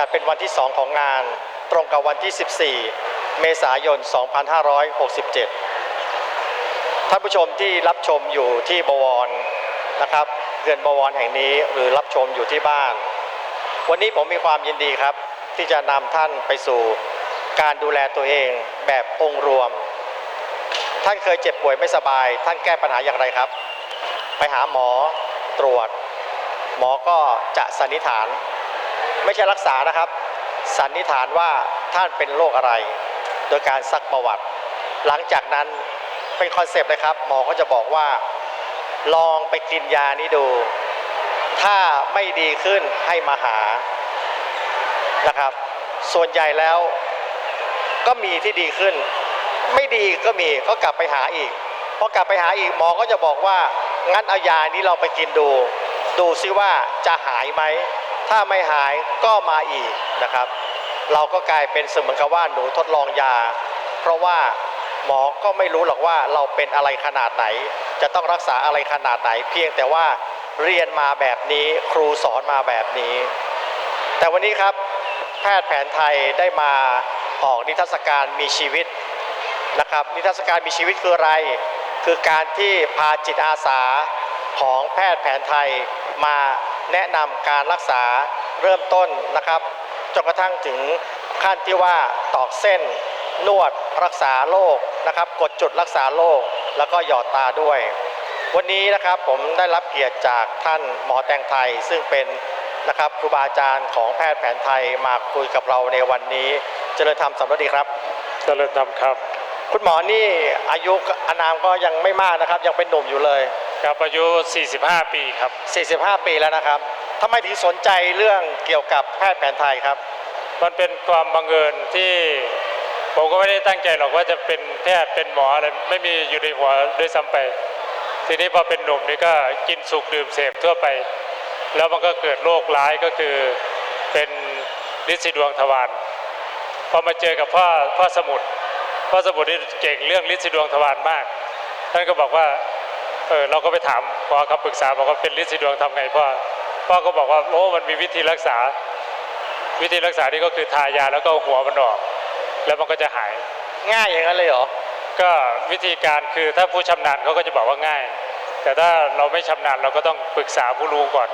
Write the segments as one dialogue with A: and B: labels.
A: จัดเป็นวันที่ 2 ของงาน ตรงกับวันที่ 14 เมษายน 2567 ท่านผู้ชมที่รับชมอยู่ที่บวรนะครับเรือนบวรแห่งนี้หรือรับชมอยู่ที่บ้าน วันนี้ผมมีความยินดีครับ ที่จะนำท่านไปสู่การดูแลตัวเองแบบองค์รวม ท่านเคยเจ็บป่วยไม่สบาย ท่านแก้ปัญหาอย่างไรครับ ไปหาหมอตรวจ หมอก็จะสันนิษฐาน ไม่ใช่รักษานะครับ สันนิษฐานว่าท่านเป็นโรคอะไร โดยการซักประวัติ หลังจากนั้นเป็นคอนเซปต์เลยครับ หมอก็จะบอกว่า ลองไปกินยานี้ดู ถ้าไม่ดีขึ้นให้มาหานะครับ ส่วนใหญ่แล้วก็มีที่ดีขึ้น ไม่ดีก็มีก็กลับไปหาอีกพอกลับไปหาอีกหมอก็จะบอกว่างั้นเอายานี้เราไปกินดู ดูซิว่าจะหายไหม ถ้าไม่หายก็มาอีกนะครับ เราก็กลายเป็นเสมือนกับว่าหนูทดลองยา เพราะว่าหมอก็ไม่รู้หรอกว่าเราเป็นอะไรขนาดไหน จะต้องรักษาอะไรขนาดไหน เพียงแต่ว่าเรียนมาแบบนี้ครูสอนมาแบบนี้ แต่วันนี้ครับแพทย์แผนไทยได้มาออกนิทรรศการมีชีวิตนะครับ นิทรรศการมีชีวิตคืออะไร คือการที่พาจิตอาสาของแพทย์แผนไทยมา แนะนำการรักษาเริ่มต้นนะครับจนกระทั่งถึงขั้นที่ว่าตอกเส้น นวดรักษาโรคนะครับ กดจุดรักษาโรคแล้วก็หยอดตาด้วย วันนี้นะครับผมได้รับเกียรติจากท่านหมอแตงไทย ซึ่งเป็นนะครับครูบาอาจารย์ของแพทย์แผนไทยมาคุยกับเราในวันนี้เจริญธรรมสำรวจดีครับ
B: เจริญธรรมครับ
A: คุณหมอนี่อายุอานามก็ยังไม่มากนะครับ ยังเป็นหนุ่มอยู่เลย
B: ครับอายุ 45 ปีครับ
A: 45 ปีแล้วนะครับทำไมถึงสนใจเรื่องเกี่ยวกับแพทย์แผนไทยครับ
B: มันเป็นความบังเอิญที่ผมก็ไม่ได้ตั้งใจหรอกว่าจะเป็นแพทย์เป็นหมออะไรไม่มีอยู่ในหัวด้วยซ้ำไป ทีนี้พอเป็นหนุ่มนี่ก็กินสุกดื่มเสพทั่วไป แล้วมันก็เกิดโรคร้ายก็คือเป็นลินสีดวงทวารพอมาเจอกับพ่อพ่อสมุทรพ่อสมุทรนี่เก่งเรื่องลินสีดวงทวารมาก ท่านก็บอกว่า เออเราก็ไปถามขอคำปรึกษาบอกว่าเป็นลินสีดวงทำไงพ่อพ่อก็บอกว่าโอ้มันมีวิธีรักษา วิธีรักษานี่ก็คือทายาแล้วก็เอาหัวมันออก แล้วมันก็จะหาย
A: ง่ายอย่างนั้นเลยเหรอ
B: ก็วิธีการคือถ้าผู้ชำนาญเขาก็จะบอกว่าง่าย แต่ถ้าเราไม่ชำนาญเราก็ต้องปรึกษาผู้รู้ก่อน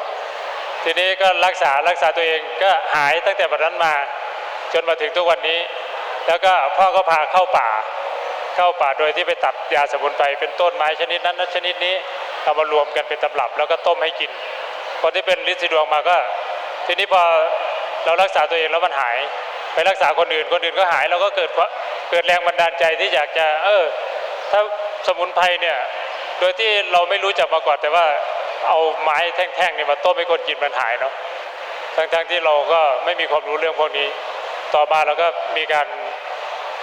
B: ทีนี้ก็รักษารักษาตัวเองก็หายตั้งแต่บัดนั้นมา จนมาถึงทุกวันนี้ แล้วก็พ่อก็พาเข้าป่า เข้าป่าโดยที่ไปตัดยาสมุนไพรเป็นต้นไม้ชนิดนั้นชนิดนี้เอามารวมกันเป็นตำรับแล้วก็ต้มให้กินคนที่เป็นฤทธิ์สีดวงมาก็ ทีนี้พอเรารักษาตัวเองแล้วมันหาย ไปรักษาคนอื่นคนอื่นก็หายเราก็เกิดเกิดแรงบันดาลใจที่อยากจะเออถ้าสมุนไพรเนี่ยโดยที่เราไม่รู้จักมาก่อนแต่ว่าเอาไม้แท่งๆเนี่ยมาต้มให้คนกินมันหายเนาะทั้งๆที่เราก็ไม่มีความรู้เรื่องพวกนี้ ต่อมาเราก็มีการ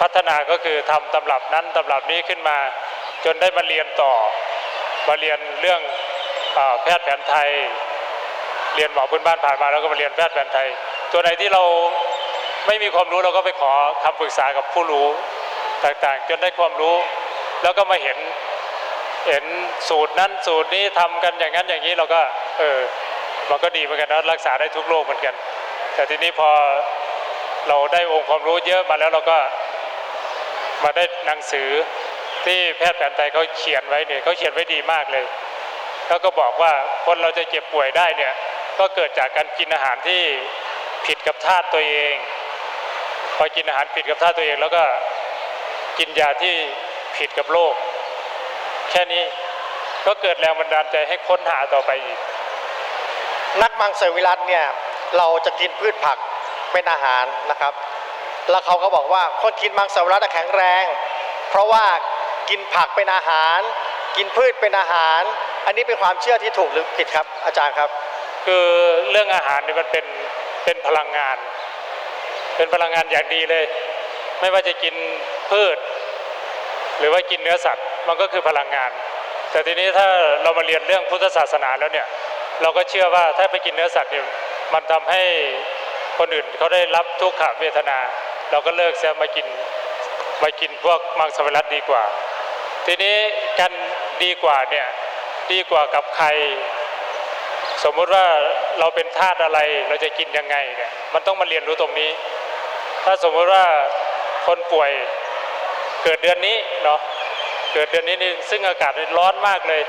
B: พัฒนาก็คือทำตำรับนั้นตำรับนี้ขึ้นมา จนได้มาเรียนต่อ มาเรียนเรื่องอแพทย์แผนไทย เรียนหมอพื้นบ้านผ่านมาแล้วก็มาเรียนแพทย์แผนไทย ตัวไหนที่เราไม่มีความรู้เราก็ไปขอคำปรึกษากับผู้รู้ต่างๆ จนได้ความรู้ แล้วก็มาเห็นเห็นสูตรนั้นสูตรนี้ทำกันอย่างนั้นอย่างนี้เราก็เออมันก็ดีเหมือนกันนะรักษาได้ทุกโรคเหมือนกัน แต่ทีนี้พอเราได้องค์ความรู้เยอะมาแล้วเราก็ มาได้หนังสือที่แพทย์แผนไทยเขาเขียนไว้เนี่ยเขาเขียนไว้ดีมากเลยเขาก็บอกว่าคนเราจะเจ็บป่วยได้เนี่ยก็เกิดจากการกินอาหารที่ผิดกับธาตุตัวเอง พอกินอาหารผิดกับธาตุตัวเอง แล้วก็กินยาที่ผิดกับโรคแค่นี้ก็เกิดแรงบันดาลใจให้ค้นหาต่อไปอีก
A: นักมังสวิรัตเนี่ยเราจะกินพืชผักเป็นอาหารนะครับ แล้วเขาก็บอกว่าคนกินมังสวิรัติแข็งแรง เพราะว่ากินผักเป็นอาหาร กินพืชเป็นอาหาร อันนี้เป็นความเชื่อที่ถูกหรือผิดครับ อาจารย์ครับ
B: คือเรื่องอาหารเนี่ยมันเป็นเป็นพลังงาน เป็นพลังงานอย่างดีเลย ไม่ว่าจะกินพืช หรือว่ากินเนื้อสัตว์ มันก็คือพลังงาน แต่ทีนี้ถ้าเรามาเรียนเรื่องพุทธศาสนาแล้วเนี่ยเราก็เชื่อว่าถ้าไปกินเนื้อสัตว์เนี่ยมันทำให้คนอื่นเขาได้รับทุกขเวทนา เราก็เลิกเสียมากินมากินพวกมังสวิรัตดีกว่า ทีนี้การดีกว่าเนี่ยดีกว่ากับใคร สมมุติว่าเราเป็นธาตุอะไรเราจะกินยังไงเนี่ยมันต้องมาเรียนรู้ตรงนี้ ถ้าสมมุติว่าคนป่วยเกิดเดือนนี้เนาะเกิดเดือนนี้นี่ซึ่งอากาศร้อนมากเลย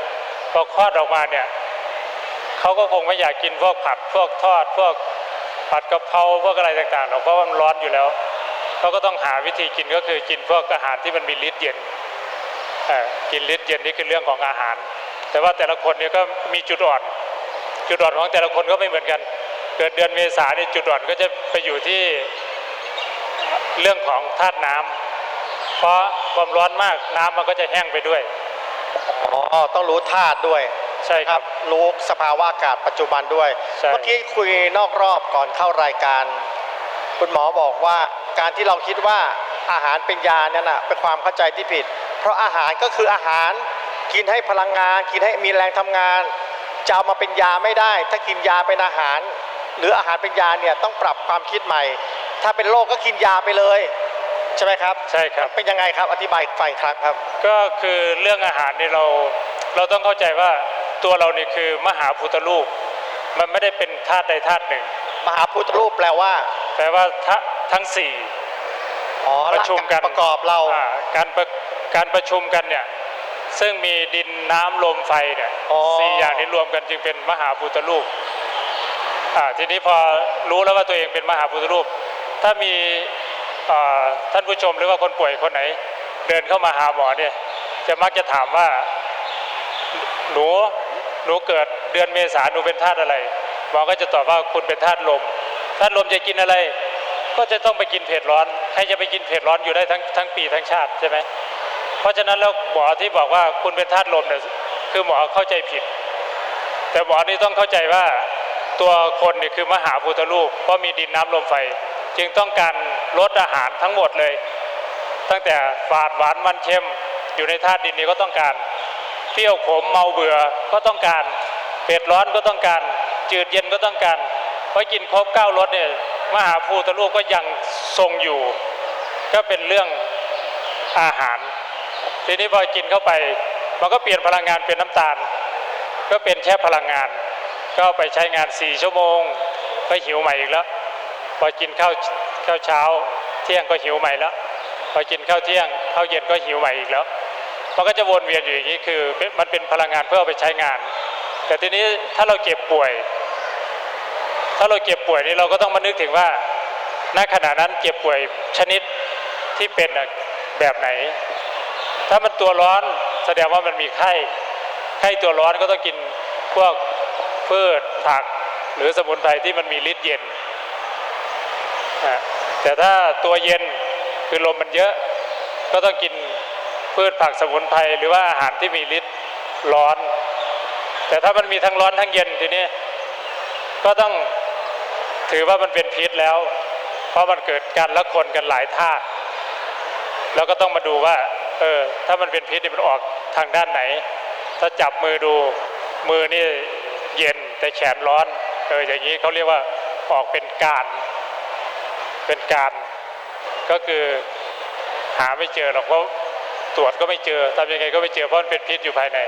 B: พอคลอดออกมาเนี่ยเขาก็คงไม่อยากกินพวกผัดพวกทอดพวกผัดกะเพราพวกอะไรต่างๆหรอกเพราะมันร้อนอยู่แล้ว เขาก็ต้องหาวิธีกินก็คือกินพวกอาหารที่มันมีฤทธิ์เย็นเอ่อกินฤทธิ์เย็นนี่คือเรื่องของอาหาร แต่ว่าแต่ละคนเนี่ยก็มีจุดอ่อน จุดอ่อนของแต่ละคนก็ไม่เหมือนกัน เกิดเดือนเมษาเนี่ยจุดอ่อนก็จะไปอยู่ที่เรื่องของธาตุน้ำเพราะความร้อนมากน้ำมันก็จะแห้งไปด้วย
A: อ๋อต้องรู้ธาตุด้วย
B: ใช่ครับ
A: รู้สภาวะอากาศปัจจุบันด้วย
B: ใช่
A: เมื่อกี้คุยนอกรอบก่อนเข้ารายการ คุณหมอบอกว่า การที่เราคิดว่าอาหารเป็นยาเนี่ยนะเป็นความเข้าใจที่ผิด เพราะอาหารก็คืออาหารกินให้พลังงาน กินให้มีแรงทำงาน จะเอามาเป็นยาไม่ได้ ถ้ากินยาเป็นอาหาร หรืออาหารเป็นยาเนี่ยต้องปรับความคิดใหม่ ถ้าเป็นโรคก็กินยาไปเลยใช่ไหมครับ
B: ใช่ครับ
A: เป็นยังไงครับอธิบายอีกฝ่ายอีกครั้งครับ
B: ก็คือเรื่องอาหารนี่เราเราต้องเข้าใจว่าตัวเรานี่คือมหาพุทธรูป มันไม่ได้เป็นธาตุใดธาตุหนึ่ง
A: มหาพุทธรูปแปลว่า
B: แปลว่าทะทั้งสี่
A: อ๋อ
B: ประชุมกัน
A: ประกอบเรา
B: อ่าการประการประชุมกันเนี่ยซึ่งมีดินน้ำลมไฟเนี่ย
A: อ๋อ
B: สี่อย่างนี้รวมกันจึงเป็นมหาพุทธรูปอ่าทีนี้พอรู้แล้วว่าตัวเองเป็นมหาพุทธรูป ถ้ามีอ่าท่านผู้ชมหรือว่าคนป่วยคนไหน เดินเข้ามาหาหมอเนี่ยจะมักจะถามว่าหนูหนูเกิดเดือนเมษาหนูเป็นธาตุอะไรหมอก็จะตอบว่าคุณเป็นธาตุลม ธาลมจะกินอะไร ก็จะต้องไปกินเผ็ดร้อนใครจะไปกินเผ็ดร้อนอยู่ได้ทั้งทั้งปีทั้งชาติใช่ไหมเพราะฉะนั้นแล้วหมอที่บอกว่าคุณเป็นธาตุลมเนี่ยคือหมอเข้าใจผิด แต่หมอนี่ต้องเข้าใจว่าตัวคนเนี่ยคือมหาพุทธรูปเพราะมีดินน้ำลมไฟ จึงต้องการลดอาหารทั้งหมดเลย ตั้งแต่ฝาดหวานมันเค็มอยู่ในธาตุดินนี้ก็ต้องการเปรี้ยวขมเมาเบื่อก็ต้องการเผ็ดร้อนก็ต้องการ จืดเย็นก็ต้องการ พราะกินครบเก้ารสเนี่ยมหาภูตรูปก็ยังทรงอยู่ ก็เป็นเรื่องอาหาร ทีนี้พอกินเข้าไป มันก็เปลี่ยนพลังงานเป็นน้ำตาล ก็เป็นแค่พลังงาน ก็ไปใช้งาน4ชั่วโมง ก็หิวใหม่อีกแล้วพอกินข้าวข้าวเช้า เที่ยงก็หิวใหม่แล้วพอกินข้าวเที่ยงข้าวเย็นก็หิวใหม่อีกแล้วมันก็จะวนเวียนอยู่อย่างนี้คือมันเป็นพลังงานเพื่อเอาไปใช้งาน แต่ทีนี้ถ้าเราเก็บป่วย ถ้าเราเก็บป่วยนี่เราก็ต้องมานึกถึงว่าณขณะนั้นเจ็บป่วยชนิดที่เป็นแบบไหน ถ้ามันตัวร้อนแสดงว่ามันมีไข้ ไข้ตัวร้อนก็ต้องกินพวกพืชผักหรือสมุนไพรที่มันมีฤทธิ์เย็น แต่ถ้าตัวเย็นคือลมมันเยอะ ก็ต้องกินพืชผักสมุนไพรหรือว่าอาหารที่มีฤทธิ์ร้อน แต่ถ้ามันมีทั้งร้อนทั้งเย็นทีนี้ก็ต้อง ถือว่ามันเป็นพิษแล้ว เพราะมันเกิดการละคนกันหลายธาตุแล้วก็ต้องมาดูว่าเออถ้ามันเป็นพิษนี่มันออกทางด้านไหน ถ้าจับมือดูมือนี่เย็นแต่แขนร้อนเอออย่างนี้เขาเรียกว่าออกเป็นการเป็นการ ก็คือหาไม่เจอหรอกเพราะตรวจก็ไม่เจอทำยังไงก็ไม่เจอเพราะมันเป็นพิษอยู่ภายใน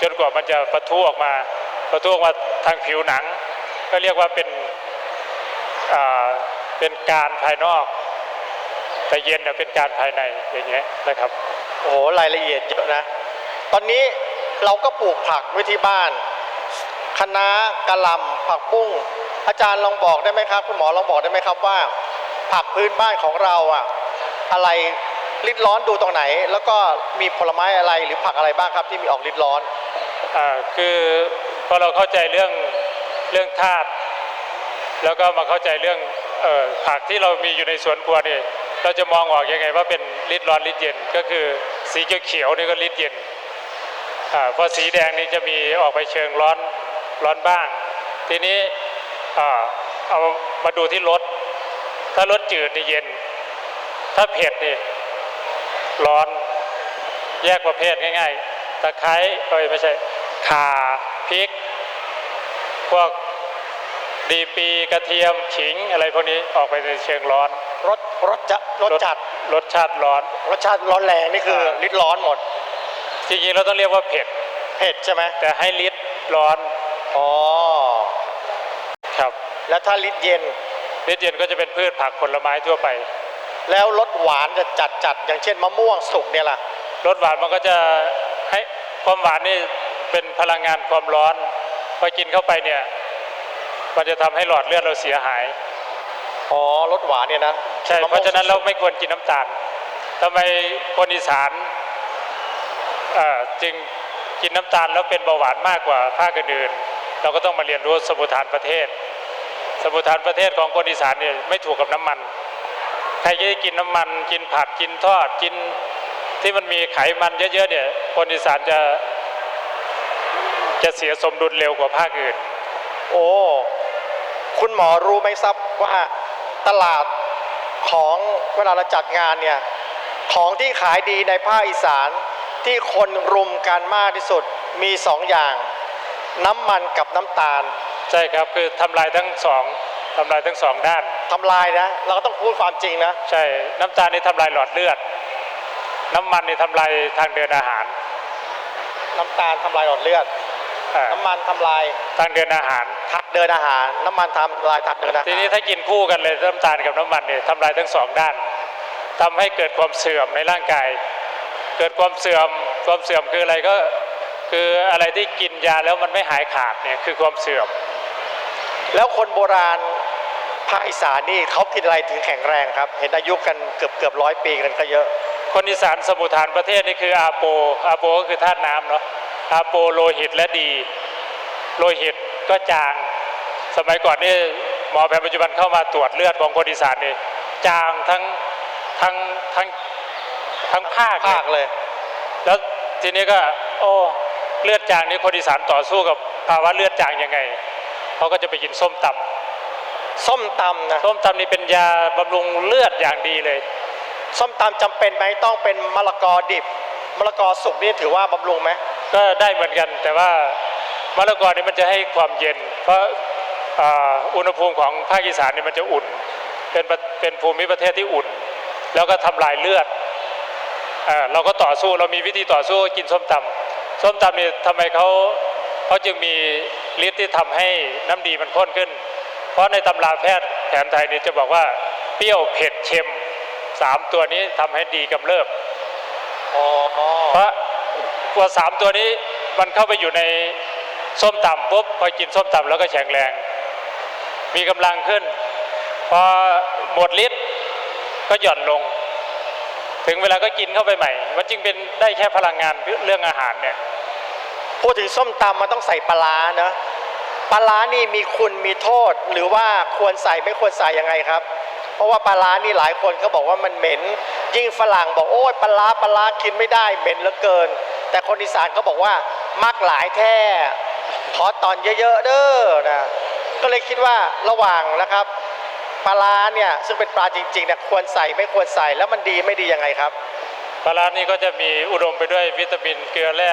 B: จนกว่ามันจะประทุออกมาประทุออกมาทางผิวหนัง ก็เรียกว่าเป็น เป็นการภายนอก แต่เย็นเนี่ยเป็นการภายในอย่างเงี้ยนะครับ
A: โอ้โหรายละเอียดเยอะนะ ตอนนี้เราก็ปลูกผักไว้ที่บ้านคะน้ากะหล่ำผักบุ้งอาจารย์ลองบอกได้ไหมครับ คุณหมอลองบอกได้ไหมครับว่า ผักพื้นบ้านของเราอะอะไรริดร้อนดูตรงไหน แล้วก็มีผลไม้อะไรหรือผักอะไรบ้างครับที่มีออกริดร้อน
B: อ่าคือพอเราเข้าใจเรื่องเรื่องธาตุ แล้วก็มาเข้าใจเรื่องออผักที่เรามีอยู่ในสวนครัวนี่เราจะมองออกยังไงว่าเป็นฤทธิ์ร้อนฤทธิ์เย็นก็คือสีเขียวๆนี่ก็ฤทธิ์เย็นอ่าพอสีแดงนี่จะมีออกไปเชิงร้อนร้อนบ้าง ทีนี้เอามาดูที่รสถ้ารสจืดนี่เย็น ถ้าเผ็ดนี่ร้อนแยกประเภทง่ายๆตะไคร้เอ้ยไม่ใช่ข่าพริก พวก ดีปีกระเทียมขิงอะไรพวกนี้ออกไปในเชิงร้อน
A: รสรสจะรสจัด
B: รสชาติร้อน
A: รสชาติร้อนแรงนี่คือริดร้อนหมด
B: จริงๆเราต้องเรียกว่าเผ็ด
A: เผ็ดใช่ไหม
B: แต่ให้ลิตรร้อน
A: อ๋อ
B: ครับ
A: แล้วถ้าลิตรเย็น
B: ฤทธิ์เย็นก็จะเป็นพืชผักผลไม้ทั่วไป
A: แล้วรสหวานจะจัดจัดๆอย่างเช่นมะม่วงสุกเนี่ยล่ะ
B: รสหวานมันก็จะให้ความหวานนี่เป็นพลังงานความร้อน พอกินเข้าไปเนี่ย มันจะทำให้หลอดเลือดเราเสียหาย
A: อ๋อรสหวานเนี่ยนะ
B: ใช่
A: มม่วง
B: เพราะฉะนั้นเราไม่ควรกินน้ำตาลทำไมคนอีสานเอ่อจึงกินน้ำตาลแล้วเป็นเบาหวานมากกว่าภาคอื่นๆเราก็ต้องมาเรียนรู้สมุทฐานประเทศ สมุทฐานประเทศของคนอีสานเนี่ยไม่ถูกกับน้ำมัน ใครที่กินน้ำมันกินผัดกินทอดกินที่มันมีไขมันเยอะๆเนี่ยคนอีสานจะจะเสียสมดุลเร็วกว่าภาคอื่น
A: โอ้ คุณหมอรู้ไหมครับว่าตลาดของเวลาเราจัดงานเนี่ยของที่ขายดีในภาคอีสานที่คนรุมกันมากที่สุดมีสองอย่าง น้ำมันกับน้ำตาล
B: ใช่ครับคือทำลายทั้งสองทำลายทั้งสองด้าน
A: ทำลายนะ เราก็ต้องพูดความจริงนะ
B: ใช่น้ำตาลนี่ทำลายหลอดเลือด น้ำมันนี่ทำลายทางเดินอาหาร
A: น้ำตาลทำลายหลอดเลือด
B: อ่า
A: น้ำมันทำลาย
B: ทางเดินอาหาร
A: ทางเดินอาหาร น้ำมันทำลายทางเดินอาหาร
B: ทีนี้ถ้ากินคู่กันเลยน้ำตาลกับน้ำมันเนี่ยทำลายทั้งสองด้านทำให้เกิดความเสื่อมในร่างกาย เกิดความเสื่อมความเสื่อมคืออะไรก็คืออะไรที่กินยาแล้วมันไม่หายขาดเนี่ยคือความเสื่อม
A: แล้วคนโบราณภาคอีสานนี่เขากินอะไรถึงแข็งแรงครับ เห็นอายุกันเกือบเกือบร้อยปีกันก็เยอะ
B: คนอีสานสมุทฐานประเทศนี่คืออาโปอาโปก็คือธาตุน้ำเนาะอาโปโลหิตและดี โลหิต ก็จาง สมัยก่อนนี่หมอแผนปัจจุบันเข้ามาตรวจเลือดของคนอีสานนี่จางทั้งทั้งทั้งทั้งภาคเลย
A: ภาคเลย
B: แล้วทีนี้ก็โอ้เลือดจางนี่คนอีสานต่อสู้กับภาวะเลือดจางยังไงเขาก็จะไปกินส้มตำ
A: ส้มตำนะ
B: ส้มตำนี่เป็นยาบำรุงเลือดอย่างดีเลย
A: ส้มตำจำเป็นไหมต้องเป็นมะละกอดิบมะละกอสุกนี่ถือว่าบำรุงไหม
B: ก็ได้เหมือนกันแต่ว่า มะละกอนี่มันจะให้ความเย็น เพราะอ่าอุณหภูมิของภาคอีสานนี่มันจะอุ่น เป็นประเป็นภูมิประเทศที่อุ่น แล้วก็ทำลายเลือดอ่าเราก็ต่อสู้เรามีวิธีต่อสู้กินส้มตำส้มตำนี่ทำไมเขาเขาจึงมีฤทธิ์ที่ทำให้น้ำดีมันข้นขึ้น เพราะในตำราแพทย์แผนไทยนี่จะบอกว่าเปรี้ยวเผ็ดเค็มสามตัวนี้ทำให้ดีกำเริบ
A: อ๋อ
B: เพราะกว่าสามตัวนี้มันเข้าไปอยู่ใน ส้มตำปุ๊บพอกินส้มตำแล้วก็แข็งแรง มีกำลังขึ้น พอหมดฤทธิ์ก็หย่อนลง ถึงเวลาก็กินเข้าไปใหม่ มันจึงเป็นได้แค่พลังงานเรื่องอาหารเนี่ย
A: พูดถึงส้มตำมันต้องใส่ปลาร้านะปลานี่มีคุณมีโทษหรือว่าควรใส่ไม่ควรใส่ยังไงครับ เพราะว่าปลานี่หลายคนก็บอกว่ามันเหม็น ยิ่งฝรั่งบอกโอ้ยปลาร้าปลาร้ากินไม่ได้เหม็นเหลือเกิน แต่คนอีสานก็บอกว่ามักหลายแท้ ขอตอนเยอะ ๆ เด้อนะ ก็เลยคิดว่าระหว่างนะครับปลาร้าเนี่ยซึ่งเป็นปลาจริงๆเนี่ยควรใส่ไม่ควรใส่แล้วมันดีไม่ดียังไงครับ
B: ปลาร้านี่ก็จะมีอุดมไปด้วยวิตามินเกลือแร่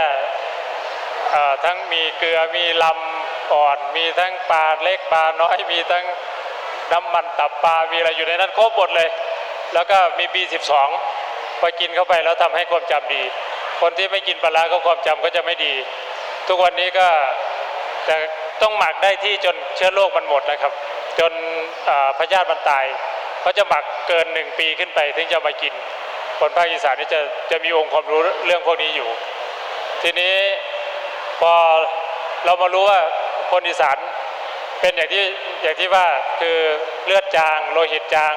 B: เอ่อทั้งมีเกลือมีลำอ่อน มีทั้งปลาเล็กปลาน้อยมีทั้งน้ำมันตับปลามีอะไรอยู่ในนั้นครบหมดเลย แล้วก็มี B12 พอกินเข้าไปแล้วทำให้ความจำดี คนที่ไม่กินปลาร้าก็ความจำก็จะไม่ดี ทุกวันนี้ก็ จะต้องหมักได้ที่จนเชื้อโรคมันหมดนะครับ จนพยาธิมันตายเขาจะหมักเกินหนึ่งปีขึ้นไปถึงจะมากิน คนภาคอีสานนี่จะจะมีองค์ความรู้เรื่องพวกนี้อยู่ ทีนี้พอเรามารู้ว่าคนอีสานเป็นอย่างที่อย่างที่ว่าคือเลือดจางโลหิตจาง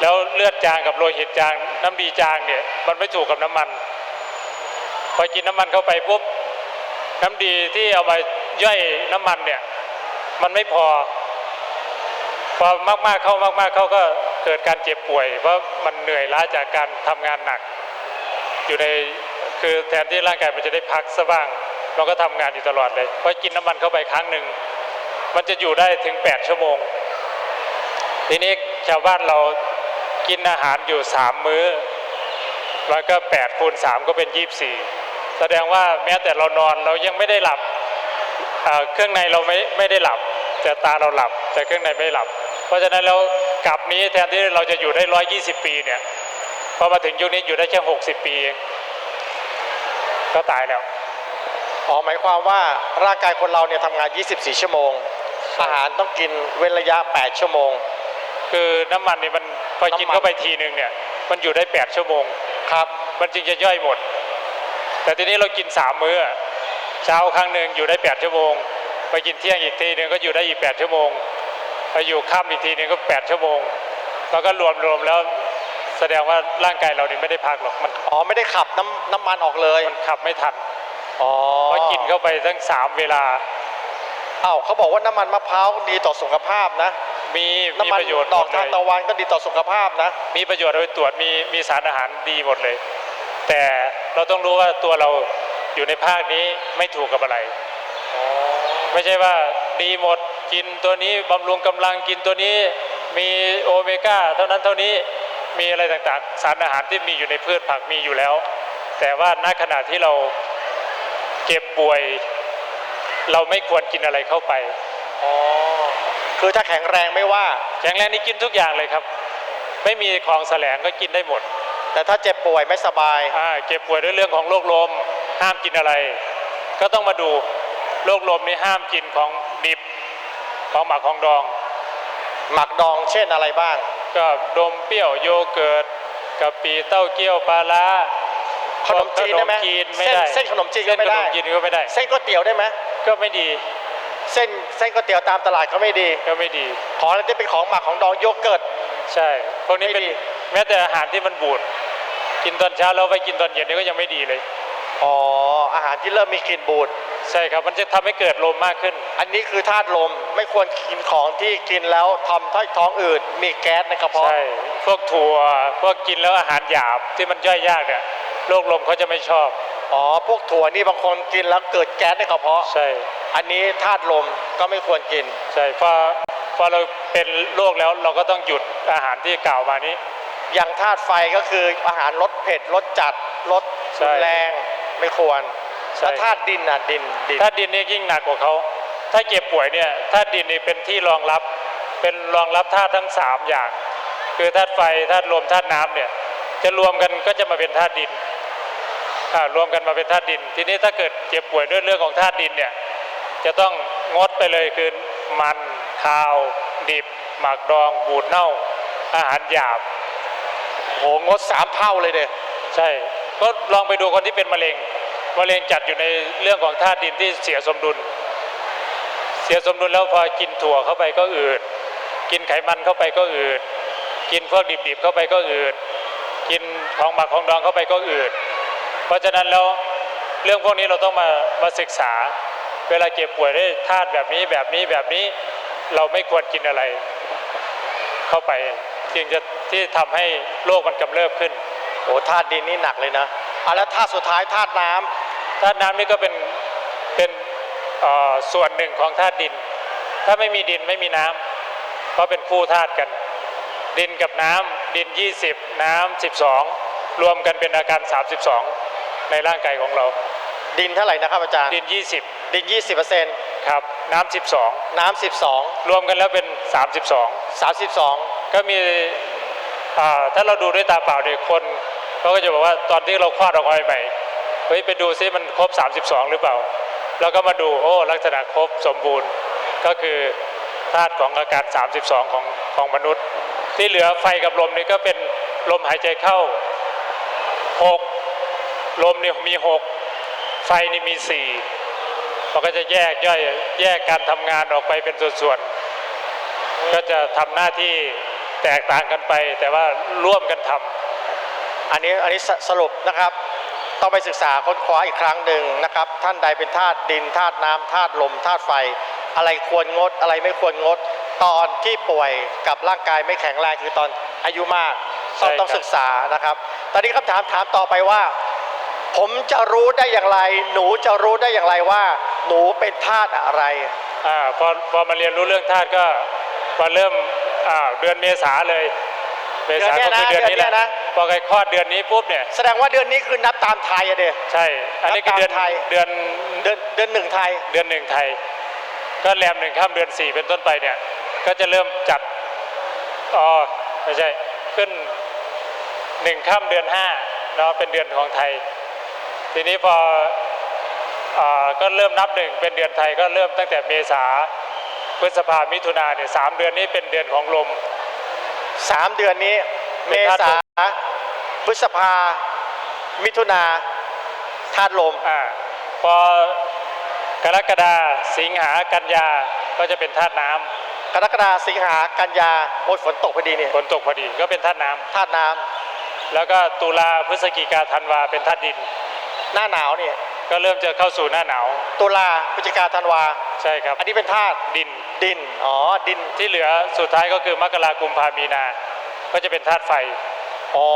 B: แล้วเลือดจางกับโลหิตจาง น้ำดีจางเนี่ยมันไม่ถูกกับน้ำมัน พอกินน้ำมันเข้าไปปุ๊บน้ำดีที่เอามา ย่อยน้ำมันเนี่ย มันไม่พอ พอมากๆเข้ามาก ๆ เขาก็เกิดการเจ็บป่วย เพราะมันเหนื่อยล้าจากการทำงานหนัก อยู่ในคือแทนที่ร่างกายมันจะได้พักสบ้างเราก็ทำงานอยู่ตลอดเลยพอกินน้ำมันเข้าไปครั้งหนึ่งมันจะอยู่ได้ถึง 8 ชั่วโมง ทีนี้ชาวบ้านเรากินอาหารอยู่ 3 มื้อมันก็8คูณ3ก็เป็น 24 แสดงว่าแม้แต่เรานอนเรายังไม่ได้หลับ เครื่องในเราไม่ไม่ได้หลับ แต่ตาเราหลับ แต่เครื่องในไม่หลับ เพราะฉะนั้นแล้วกลับนี้แทนที่เราจะอยู่ได้120ปีเนี่ยพอมาถึงยุคนี้อยู่ได้แค่60ปีเองก็ตายแล้ว
A: อ๋อหมายความว่าร่างกายคนเราเนี่ยทำงาน 24 ชั่วโมง อาหารต้องกินเว้นระยะ 8 ชั่วโมง
B: คือน้ำมันนี่มันพอกิน
A: น้ำมัน
B: เข้าไปทีหนึ่งเนี่ยมันอยู่ได้ 8 ชั่วโมง
A: ครับ
B: มันจึงจะย่อยหมด แต่ทีนี้เรากิน 3 มื้อ เช้าครั้งหนึ่งอยู่ได้8ชั่วโมง ไปกินเที่ยงอีกทีหนึ่งก็อยู่ได้อีก8ชั่วโมง ไปอยู่ค่ำอีกทีหนึ่งก็ 8 ชั่วโมง แล้วก็รวมรวมแล้วแสดงว่าร่างกายเรานี่ไม่ได้พักหรอกมัน
A: อ๋อไม่ได้ขับน้ำน้ำมันออกเลย
B: มันขับไม่ทัน
A: อ๋อ
B: เพราะกินเข้าไปทั้งสามเวลา
A: อ้าวเขาบอกว่าน้ำมันมะพร้าวดีต่อสุขภาพนะ
B: มีมี
A: น้ำมัน
B: ประโยชน์
A: ด
B: ห
A: อ
B: ม
A: ก
B: ดเล
A: ทาน
B: ย
A: ตะวันก็ดีต่อสุขภาพนะ
B: มีประโยชน์เอาไปตรวจมีมีสารอาหารดีหมดเลย แต่เราต้องรู้ว่าตัวเรา อยู่ในภาคนี้ไม่ถูกกับอะไร ไม่ใช่ว่าดีหมดกินตัวนี้บำรุงกำลังกินตัวนี้มีโอเมก้าเท่านั้นเท่านี้มีอะไรต่างๆ สารอาหารที่มีอยู่ในพืชผักมีอยู่แล้ว แต่ว่าณขณะที่เราเก็บป่วย เราไม่ควรกินอะไรเข้าไป
A: อ๋อคือถ้าแข็งแรงไม่ว่า
B: แข็งแรงนี่กินทุกอย่างเลยครับ ไม่มีของแสลงก็กินได้หมด
A: แต่ถ้าเจ็บป่วยไม่สบาย
B: อ่าเก็บป่วยด้วยเรื่องของโรคลม ห้ามกินอะไร ก็ต้องมาดูโรคลมนี่ห้ามกินของดิบของหมักของดอง
A: หมักดองเช่นอะไรบ้าง
B: ก็ดมเปรี้ยวโยเกิร์ตกะปิเต้าเกี้ยวปลาร้า
A: ขนมจีนได้ไหม
B: ขจีนไม่
A: เส้น
B: ได้
A: เส้นขนมจีนก็ไม่ได้
B: เส้นขนมจีนก็ไม่ได้
A: เส้นก๋วยเตี๋ยวได้ไหม
B: ก็ไม่ดี
A: เส้นเส้นก๋วยเตี๋ยวตามตลาดก็ไม่ดี
B: ก็ไม่ดี
A: ของอะไรที่เป็นของหมักของดองโยเกิร์ต
B: ใช่พวกนี้เป็น
A: ไม่ดี
B: แม้แต่อาหารที่มันบูดกินตอนเช้าแล้วไปกินตอนเย็นนี่ก็ยังไม่ดีเลย
A: อ๋ออาหารที่เริ่มมีกลิ่นบูด
B: ใช่ครับ มันจะทำให้เกิดลมมากขึ้น
A: อันนี้คือธาตุลมไม่ควรกินของที่กินแล้วทำให้ท้องอืดมีแก๊สในกระเพาะ
B: ใช่ พวกถั่ว พวกกินแล้วอาหารหยาบที่มันย่อยยากเนี่ย โรคลมเขาจะไม่ชอบ
A: อ๋อพวกถั่วนี่บางคนกินแล้วเกิดแก๊สในกระเพาะ
B: ใช่
A: อันนี้ธาตุลมก็ไม่ควรกิน
B: ใช่ พอ พอเราเป็นโรคแล้วเราก็ต้องหยุดอาหารที่กล่าวมานี้
A: อย่างธาตุไฟก็คืออาหารรสเผ็ดรสจัดรส
B: ใช่
A: รุนแรง ไม่ควร
B: ใช่
A: แล้วธาตุดินน่ะดินดิน
B: ถ้าดินนี่ยิ่งหนักกว่าเขา ถ้าเจ็บป่วยเนี่ยถ้าดินนี่เป็นที่รองรับ เป็นรองรับธาตุทั้งสามอย่าง คือธาตุไฟธาตุลมธาตุน้ำเนี่ย จะรวมกันก็จะมาเป็นธาตุดินอ่ารวมกันมาเป็นธาตุดิน ทีนี้ถ้าเกิดเจ็บป่วยด้วยเรื่องของธาตุดินเนี่ย จะต้องงดไปเลยคือมันข้าว ดิบ หมักดอง บูดเน่า อาหารหยาบ
A: โหงดสามเท่าเลยเด้
B: ใช่ ก็ลองไปดูคนที่เป็นมะเร็ง มะเร็งจัดอยู่ในเรื่องของธาตุดินที่เสียสมดุล เสียสมดุลแล้วพอกินถั่วเข้าไปก็อืด กินไขมันเข้าไปก็อืด กินพวกดิบๆเข้าไปก็อืด กินของหมักของดองเข้าไปก็อืด เพราะฉะนั้นแล้วเรื่องพวกนี้เราต้องมามาศึกษา เวลาเจ็บป่วยได้ธาตุแบบนี้แบบนี้แบบนี้เราไม่ควรกินอะไร เข้าไปจึงจะที่ทำให้โรคมันกำเริบขึ้น
A: โอ้ธาตุดินนี่หนักเลยนะอะแล้วธาตุสุดท้ายธาตุน้ำ
B: ธาตุน้ำนี่ก็เป็นเป็นเอ่อส่วนหนึ่งของธาตุดิน ถ้าไม่มีดินไม่มีน้ำเพราะเป็นคู่ธาตุกัน ดินกับน้ำดิน 20 น้ำ12 รวมกันเป็นอาการ 32 ในร่างกายของเรา
A: ดินเท่าไหร่นะครับอาจารย์
B: ดิน
A: ดิน 20เปอร์เซ็นต์
B: 20ครับ น้ำ
A: น้ำ12
B: 12 รวมกันแล้วเป็น 32
A: 32
B: ก็มีอ่าถ้าเราดูด้วยตาเปล่าเด็กคนเขาก็จะบอกว่าตอนที่เราคลอดออกมาใหม่ เฮ้ยไปดูซิมันครบ 32 หรือเปล่า แล้วก็มาดูโอ้ลักษณะครบสมบูรณ์ก็คือธาตุของอาการ 32 ของของมนุษย์ ที่เหลือไฟกับลมนี่ก็เป็นลมหายใจเข้า 6 ลมนี่มี 6 ไฟนี่มี 4 มันก็จะแยกย่อยแยกการทำงานออกไปเป็นส่วนๆ ก็จะทำหน้าที่แตกต่างกันไป แต่ว่าร่วมกันทำ
A: อันนี้อันนี้สสรุปนะครับ ต้องไปศึกษาค้นคว้าอีกครั้งหนึ่งนะครับ ท่านใดเป็นธาตุดินธาตุน้ำธาตุลมธาตุไฟ อะไรควรงด อะไรไม่ควรงด ตอนที่ป่วยกับร่างกายไม่แข็งแรงคือตอนอายุมากต้อง
B: ใช่ครับ
A: ต้องศึกษานะครับ ตอนนี้คำถามถามต่อไปว่า ผมจะรู้ได้อย่างไร หนูจะรู้ได้อย่างไรว่า หนูเป็นธาตุอะไร
B: อ่าพอพอมาเรียนรู้เรื่องธาตุก็มาเริ่มอ่าเดือนเมษาเลยเมษา
A: เดื
B: ก็
A: อนเนี้ยนะ
B: คือเดือนนี้แหละ
A: เดือนเนี้ยนะ
B: พอใครคลอดเดือนนี้ปุ๊บเนี่ย
A: แสดงว่าเดือนนี้คือนับตามไทยอะเด
B: ใช่ อันนี้คือเดือน
A: ตามไทย
B: เดือน
A: เดือนเดือนหนึ่งไทย
B: เดือนหนึ่งไทย ก็แรมหนึ่งข้ามเดือนสี่เป็นต้นไปเนี่ย ก็จะเริ่มจัดอ๋อไม่ใช่ขึ้นหนึ่งข้ามเดือนห้าเนาะเป็นเดือนของไทย ทีนี้พออ่าก็เริ่มนับหนึ่งเป็นเดือนไทยก็เริ่มตั้งแต่เมษาพฤษภามิถุนาเนี่ยสามเดือนนี้เป็นเดือนของลม
A: สามเดือนนี้
B: เป็
A: เม
B: นธาตุล
A: ษา มพฤษภา มิถุนาธาตุลม
B: อ่าพอกรกฎาสิงหากันยาก็จะเป็นธาตุน้ำ
A: กรกฎาสิงหากันยาโอ้ยฝนตกพอดีเนี่ย
B: ฝนตกพอดีก็เป็นธาตุน้ำ
A: ธาตุน้
B: แล้วก็ตุลาพฤศจิกาธันวาเป็นธาตุดินำ
A: หน้าหนาวเนี่ย
B: ก็เริ่มจะเข้าสู่หน้าหนาว
A: ตุลาพฤศจิกาธันวา
B: ใช่ครับ
A: อันนี้เป็นธาตุ
B: ดิน
A: ดิน อ๋อ ดิน
B: ที่เหลือสุดท้ายก็คือมกรากุมภามีนา ก็จะเป็นธาตุไฟ
A: อ๋อ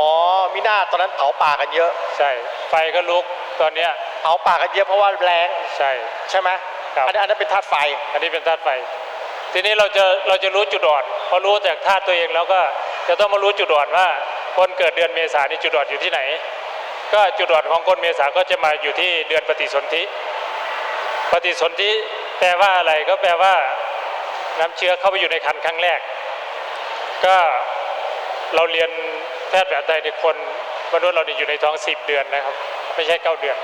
A: มีหน้าตอนนั้นเผาป่ากันเยอะ
B: ใช่ ไฟก็ลุกตอนเนี้ย
A: เผาป่ากันเยอะเพราะว่าแรง
B: ใช่
A: ใช่ไหม
B: ครับ
A: อันนั้นอันนั้นเป็นธาตุไฟ
B: อันนี้เป็นธาตุไฟ ทีนี้เราจะเราจะรู้จุดอ่อนพอรู้จากธาตุตัวเองแล้วก็จะต้องมารู้จุดอ่อนว่า คนเกิดเดือนเมษายนนี่จุดอ่อนอยู่ที่ไหน ก็จุดอ่อนของคนเมษาก็จะมาอยู่ที่เดือนปฏิสนธิ ปฏิสนธิแปลว่าอะไรก็แปลว่า น้ำเชื้อเข้าไปอยู่ในคันครั้งแรก ก็เราเรียน แพทย์แผนไทยในคนมนุษย์เราเนี่ยอยู่ในท้อง 10 เดือนนะครับ ไม่ใช่ 9 เดือน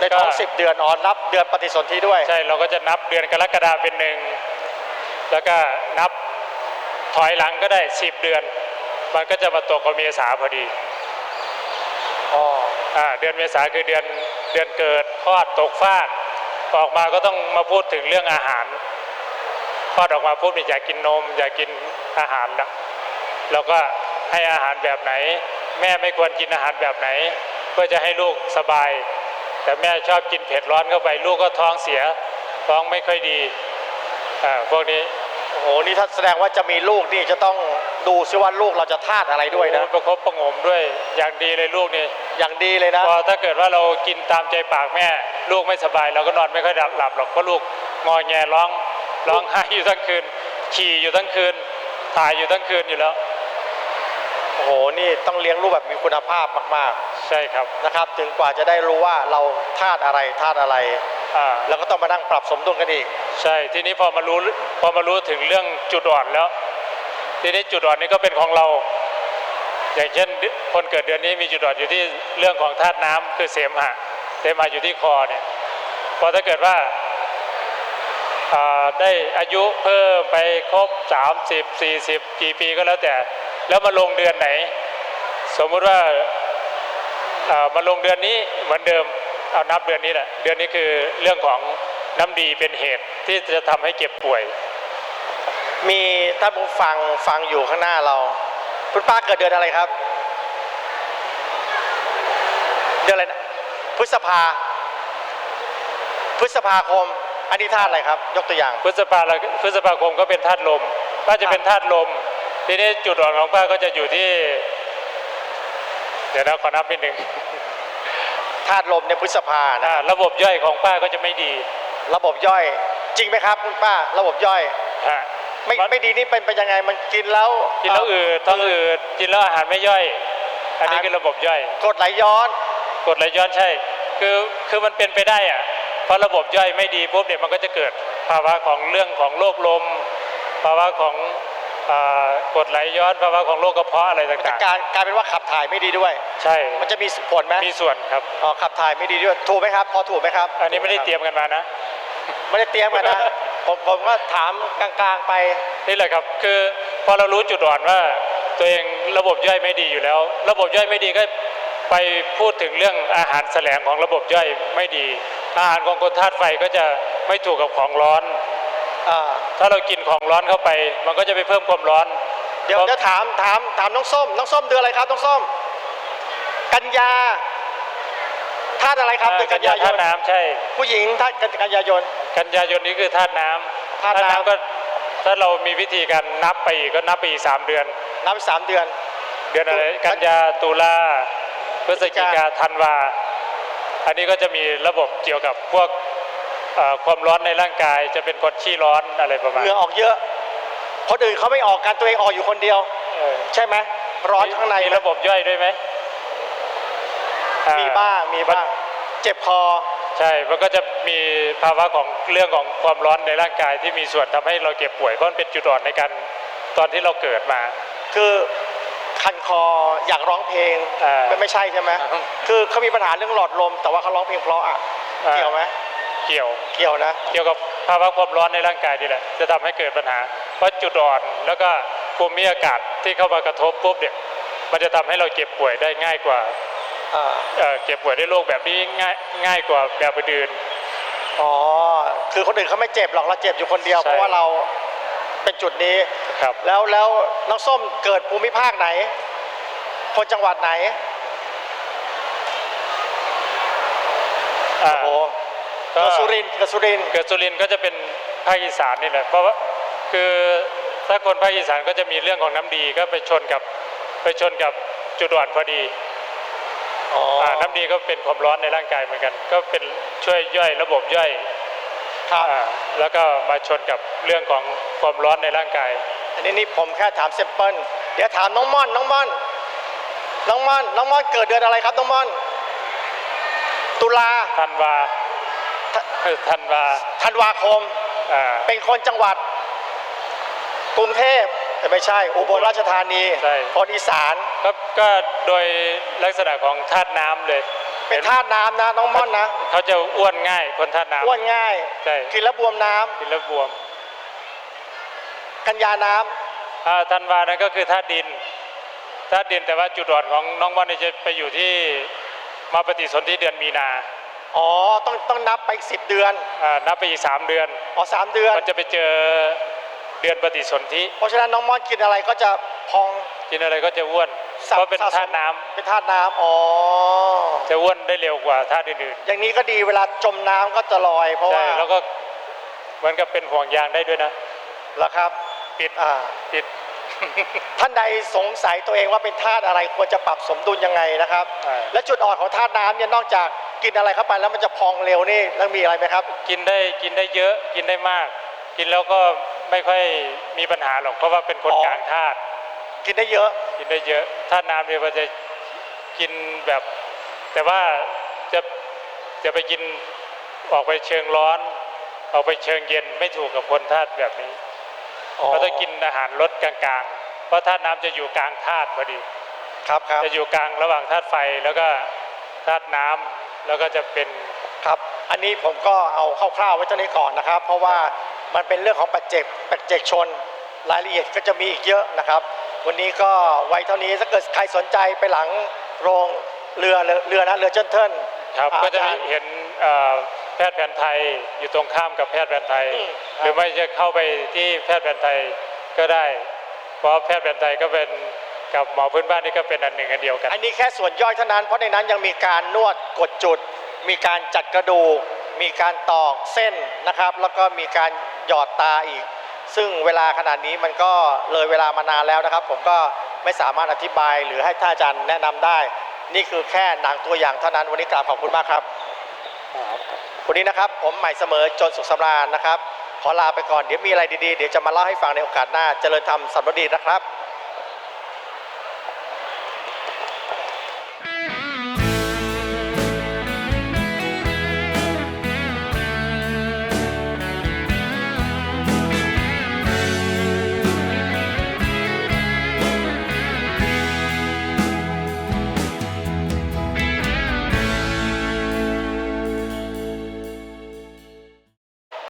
A: ในท้อง
B: ก็
A: สิบเดือนอ๋อนับเดือนปฏิสนธิด้วย
B: ใช่เราก็จะนับเดือนกรกฎาเป็นหนึ่งแล้วก็นับถอยหลังก็ได้ 10 เดือน มันก็จะมาตกกับเมษาพอดี
A: อ๋อ
B: อ่าเดือนเมษาคือเดือนเดือนเกิดคลอดตกฟากออกมาก็ต้องมาพูดถึงเรื่องอาหารคลอดออกมาปุ๊บเนี่ยอยากกินนม อยากกินอาหารนะเราก็ ให้อาหารแบบไหน แม่ไม่ควรกินอาหารแบบไหน เพื่อจะให้ลูกสบาย แต่แม่ชอบกินเผ็ดร้อนเข้าไปลูกก็ท้องเสีย ท้องไม่ค่อยดีอ่าพวกนี้
A: โอ้โหนี่ถ้าแสดงว่าจะมีลูกนี่จะต้องดูซิว่าลูกเราจะธาตุอะไรด้วยนะ
B: ประคบประหงมด้วยอย่างดีเลยลูกนี่
A: อย่างดีเลยนะ
B: พอถ้าเกิดว่าเรากินตามใจปากแม่ ลูกไม่สบาย เราก็นอนไม่ค่อยหลับหรอกเพราะลูกงอแงร้องร้องไห้อยู่ทั้งคืน ขี่อยู่ทั้งคืนถ่ายอยู่ทั้งคืนอยู่แล้ว
A: โอ้โหนี่ต้องเลี้ยงลูกแบบมีคุณภาพมาก
B: ใช่ครับ
A: ๆนะครับ ถึงกว่าจะได้รู้ว่าเราธาตุอะไรธาตุอะไร
B: อ่า
A: แล้วก็ต้องมานั่งปรับสมดุลกันอีก
B: ใช่ทีนี้พอมารู้พอมารู้ถึงเรื่องจุดอ่อนแล้ว ทีนี้จุดอ่อนนี้ก็เป็นของเรา อย่างเช่นคนเกิดเดือนนี้มีจุดอ่อนอยู่ที่เรื่องของธาตุน้ำคือเสมหะเสมหะอยู่ที่คอเนี่ยพอถ้าเกิดว่าอ่าได้อายุเพิ่มไปครบ 30 40 กี่ปีก็แล้วแต่ แล้วมาลงเดือนไหน สมมุติว่าอ่ามาลงเดือนนี้เหมือนเดิมเอานับเดือนนี้แหละเดือนนี้คือเรื่องของน้ำดีเป็นเหตุที่จะทำให้เจ็บป่วย
A: มีท่านผู้ฟังฟังอยู่ข้างหน้าเราคุณป้าเกิดเดือนอะไรครับ เดือนอะไรนะพฤษภา พฤษภาคม อันนี้ธาตุอะไรครับ ยกตัวอย่าง
B: พฤษภาพฤษภาคมก็เป็นธาตุลมป้าจะเป็นธาตุลม ทีนี้จุดอ่อนของป้าก็จะอยู่ที่ เดี๋ยวนะขอนับนิดหนึ่ง
A: ธาตุลมในยพฤษภานะ
B: อ่าระบบย่อยของป้าก็จะไม่ดี
A: ระบบย่อย จริงไหมครับคุณป้าระบบย่อย
B: ฮะ
A: ไม่
B: มัน
A: ไม่ดีนี่เป็นไปยังไงมันกินแล้ว
B: กินแล้วอืดท้องอืดกินแล้วอาหารไม่ย่อย อันนี้
A: อ่า
B: คือระบบย่อย
A: กรดไหลย้อน
B: กรดไหลย้อนใช่ คือคือมันเป็นไปได้อะเพราะระบบย่อยไม่ดีปุ๊บเนี่ยมันก็จะเกิดภาวะของเรื่องของโรคลม ภาวะของ อ่ากรดไหลย้อนภาวะของโรคกระเพาะอะไร
A: มันจะ
B: ต่าง
A: กลารกลายเป็นว่าขับถ่ายไม่ดีด้วย
B: ๆ ใช่
A: มันจะมีผลไหม
B: มีส่วนครับ
A: อ๋อขับถ่ายไม่ดีด้วยถูกไหมครับ พอถูกไหมครับ
B: อันนี้ไม่ได้เตรียมกันมานะ
A: ไม่ได้เตรียมกันนะ ผมผมก็ถามกลางๆไป
B: นี่แหละครับ คือพอเรารู้จุดอ่อนว่า ตัวเองระบบย่อยไม่ดีอยู่แล้ว ระบบย่อยไม่ดีก็ไปพูดถึงเรื่องอาหารแสลงของระบบย่อยไม่ดี อาหารของคนธาตุไฟก็จะไม่ถูกกับของร้อน
A: อ่า
B: ถ้าเรากินของร้อนเข้าไป มันก็จะไปเพิ่มความร้อน
A: เดี๋ยวจะถามถามถามน้องส้ม น้องส้มเดือนอะไรครับน้องส้ม กันยาธาตุอะไรครับเดือนกันยาย
B: ธานตุน้ำใช่
A: ผู้หญิงธาตุกันยายน
B: กันยายนนี้คือธาตุน้ำ
A: ธาตุน้ำ
B: ก็ถ้าเรามีวิธีการนับไปอีกก็นับไปอีกสามเดือน
A: นับสามเดือน
B: เดือนอะไรกันยาตุลาพฤศจิกาธันวาอันนี้ก็จะมีระบบเกี่ยวกับพวกเอ่อความร้อนในร่างกายจะเป็นคนขี้ร้อนอะไรประมาณ
A: เหงื่อออกเยอะคนอื่นเขาไม่ออกกันตัวเองออกอยู่คนเดียว
B: เออ
A: ใช่ไหมร้อนข้างใน
B: มีระบบย่อยด้วยไหมอ่
A: มีบ้างมีบ้าง เจ็บคอ
B: ใช่ มันก็จะมีภาวะของเรื่องของความร้อนในร่างกายที่มีส่วนทำให้เราเจ็บป่วยเพราะมันเป็นจุดอ่อนในการตอนที่เราเกิดมา
A: คือคันคออยากร้องเพลง
B: อ่า
A: ไม่ไม่ใช่ใช่ไหม
B: อ่า
A: คือเขามีปัญหาเรื่องหลอดลม แต่ว่าเขาร้องเพลงเพราะอะ
B: อ่า
A: เกี่ยวไหม
B: เกี่ยว
A: เกี่ยวนะ
B: เกี่ยวกับภาวะความร้อนในร่างกายนี่แหละ จะทำให้เกิดปัญหา เพราะจุดอ่อนแล้วก็ภูมิอากาศที่เข้ามากระทบปุ๊บเนี่ยมันจะทำให้เราเจ็บป่วยได้ง่ายกว่า
A: อ่า
B: เอ่อเจ็บป่วยด้วยโรคแบบนี้ง่ายง่ายกว่าแบบอื่น
A: อ๋อ คือคนอื่นเขาไม่เจ็บหรอกเราเจ็บอยู่คนเดียว
B: ใช่
A: เพราะว่าเราเป็นจุดนี้
B: ครับ
A: แล้วแล้วน้องส้มเกิดภูมิภาคไหน คนจังหวัดไหน
B: อ่า
A: โอ้โห
B: ก็
A: เกิดสุรินทร์เกิดสุรินทร์
B: เกิดสุรินทร์ก็จะเป็นภาคอีสานนี่แหละเพราะว่าคือถ้าคนภาคอีสานก็จะมีเรื่องของน้ำดีก็ไปชนกับไปชนกับจุดอ่อนพอดี
A: อ๋ออ
B: อ่าน้ำดีก็เป็นความร้อนในร่างกายเหมือนกัน ก็เป็นช่วยย่อยระบบย่อย
A: ครับ
B: อ่าแล้วก็มาชนกับเรื่องของความร้อนในร่างกาย
A: อันนี้นี่ผมแค่ถามเซมเปิลเดี๋ยวถามน้องม่อนน้องม่อนน้องม่อนน้องม่อนเกิดเดือนอะไรครับน้องม่อนตุลา
B: ธันวา ธันวา
A: ธันวาคม
B: อ่า
A: เป็นคนจังหวัด กรุงเทพแต่ไม่ใช่ อุบลราชธานี
B: ใช่
A: คนอีสาน
B: ก็ก็โดยลักษณะของธาตุน้ำเลย
A: เป็นธาตุน้ำนะน้องม่อนนะ
B: เขาจะอ้วนง่ายคนธาตุน้ำ
A: อ้วนง่าย
B: ใช่
A: กินแล้วบวมน้ำ
B: กินแล้วบวม
A: กันยาน้ำ
B: อ่าธันวานั้นก็คือธาตุดินธาตุดินแต่ว่าจุดอ่อนของน้องม่อนนี่จะไปอยู่ที่มาปฏิสนธิเดือนมีนา
A: อ๋อ ต้องต้องนับไปสิบเดือน
B: อ่านับไปอีกสามเดือน
A: อ๋อสามเดือน
B: มันจะไปเจอเดือนปฏิสนธิ
A: เพราะฉะนั้นน้องม่อนกินอะไรก็จะพอง
B: กินอะไรก็จะอ้วน
A: สะ
B: เพราะเป็น
A: สะสม
B: ธาตุน้ำ
A: เป็นธาตุน้ำอ๋อ
B: จะอ้วนได้เร็วกว่าธาตุอื่น
A: อย่างนี้ก็ดีเวลาจมน้ำก็จะลอย เพ
B: ๆ
A: ราะ
B: ใช่
A: ว่า
B: แล้วก็เหมือนกับเป็นห่วงยางได้ด้วยนะ
A: แล้วครับ
B: ปิด
A: อ่า
B: ปิด
A: ท่านใดสงสัยตัวเองว่าเป็นธาตุอะไรควรจะปรับสมดุลยังไงนะครับ
B: ใช่
A: และจุดอ่อนของธาตุน้ำเนี่ยนอกจาก กินอะไรเข้าไปแล้วมันจะพองเร็วนี่แล้วมีอะไรไหมครับ
B: กินได้กินได้เยอะกินได้มาก กินแล้วก็ไม่ค่อยมีปัญหาหรอกเพราะว่าเป็นคน
A: อ๋อ
B: กลางธาตุ
A: กินได้เยอะ
B: กินได้เยอะธาตุน้ำเนี่ยมันจะกินแบบ แต่ว่าจะจะไปกินออกไปเชิงร้อน ออกไปเชิงเย็นไม่ถูกกับคนธาตุแบบนี้
A: อ๋อ
B: ก็ต้องกินอาหารรสกลางๆ เพราะธาตุน้ำจะอยู่กลางธาตุพอดี
A: ครับครับ
B: จะอยู่กลางระหว่างธาตุไฟแล้วก็ธาตุน้ำ แล้วก็จะเป็น
A: ครับ อันนี้ผมก็เอาคร่าวๆไว้เท่านี้ก่อนนะครับ เพราะว่ามันเป็นเรื่องของปัจเจกปัจเจกชน รายละเอียดก็จะมีอีกเยอะนะครับ วันนี้ก็ไว้เท่านี้ถ้าเกิดใครสนใจไปหลังโรงเรือเรือเรือนะเรือเจิ้นเทิน
B: ครับ
A: อ่า
B: ก็จะ
A: อาจารย์
B: เห็นเอ่อแพทย์แผนไทยอยู่ตรงข้ามกับแพทย์แผนไทย
A: อืม
B: หรือไม่จะเข้าไปที่แพทย์แผนไทยก็ได้ เพราะแพทย์แผนไทยก็เป็น กับหมอพื้นบ้านนี่ก็เป็นอันหนึ่งอันเดียวกัน
A: อันนี้แค่ส่วนย่อยเท่านั้น เพราะในนั้นยังมีการนวดกดจุด มีการจัดกระดูกมีการตอกเส้นนะครับ แล้วก็มีการหยอดตาอีก ซึ่งเวลาขนาดนี้มันก็เลยเวลามานานแล้วนะครับ ผมก็ไม่สามารถอธิบายหรือให้ท่านอาจารย์แนะนำได้ นี่คือแค่หนังตัวอย่างเท่านั้น วันนี้กราบขอบคุณมากครับ วันนี้นะครับผมใหม่เสมอจนสุขสำราญนะครับ ขอลาไปก่อนเดี๋ยวมีอะไรดีๆ เดี๋ยวจะมาเล่าให้ฟังในโอกาสหน้า เจริญธรรมสัมฤดีนะครับ